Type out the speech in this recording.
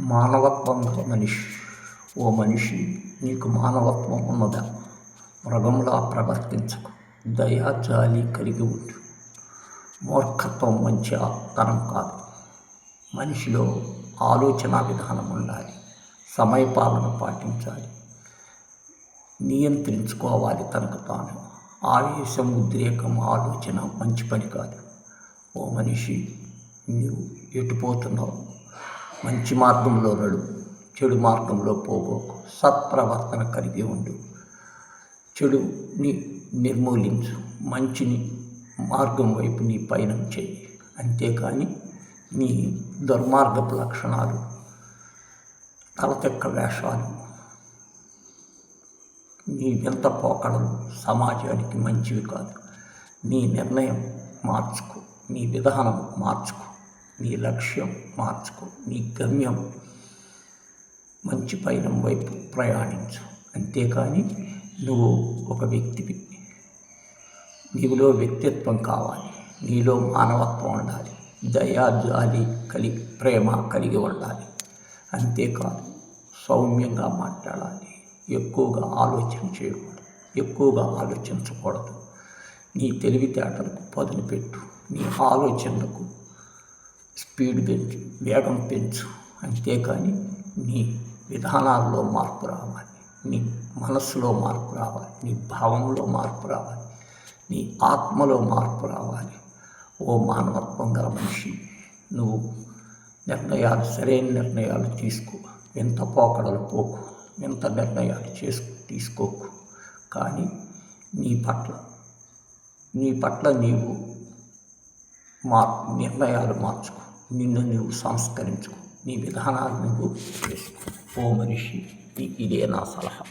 మానవత్వం గల మనిషి. ఓ మనిషి నీకు మానవత్వం ఉన్నదా? మృగంలా ప్రవర్తించకు. దయా జాలి కలిగి ఉండు. మూర్ఖత్వం మంచి తనం కాదు. మనిషిలో ఆలోచన విధానం ఉండాలి. సమయపాలన పాటించాలి. నియంత్రించుకోవాలి తనకు తాను. ఆవేశం ఉద్రేకం ఆలోచన మంచి పని కాదు. ఓ మనిషి నువ్వు ఎటుపోతున్నావు మంచి మార్గంలో నడు చెడు మార్గంలో పోగోకు సత్ప్రవర్తన కలిగి ఉండు. చెడుని నిర్మూలించు మంచిని మార్గం వైపు నీ పయనం చేయి అంతేకాని నీ దుర్మార్గపు లక్షణాలు తలతెక్క వేషాలు నీ వింత పోకడలు సమాజానికి మంచివి కాదు. నీ నిర్ణయం మార్చుకో నీ విధానం మార్చుకో. నీ లక్ష్యం మార్చుకో నీ గమ్యం మంచి పైనం వైపు ప్రయాణించు. అంతేకాని నువ్వు ఒక వ్యక్తివి. నీలో వ్యక్తిత్వం కావాలి. నీలో మానవత్వం ఉండాలి. దయా జాలి కలిగి ప్రేమ కలిగి ఉండాలి. అంతేకాదు సౌమ్యంగా మాట్లాడాలి. ఎక్కువగా ఆలోచన చేయకూడదు. ఎక్కువగా ఆలోచించకూడదు. నీ తెలివితేటలకు పదును పెట్టు. నీ ఆలోచనలకు స్పీడ్ పెంచు వేగం పెంచు. అంతేకాని నీ విధానాల్లో మార్పు రావాలి. నీ మనస్సులో మార్పు రావాలి. నీ భావంలో మార్పు రావాలి. నీ ఆత్మలో మార్పు రావాలి. ఓ మానవత్వం గల మనిషి నువ్వు నిర్ణయాలు సరైన నిర్ణయాలు తీసుకో. ఎంత పోకడలు పోకు. ఎంత నిర్ణయాలు చేసుకు తీసుకోకు. కానీ నీ పట్ల నీ పట్ల నీవు మార్ నిర్ణయాలు మార్చుకో. నిన్ను నువ్వు సంస్కరించుకో. నీ విధానాలు నువ్వు చేసుకో ఓ మనిషి ఇదే నా సలహా.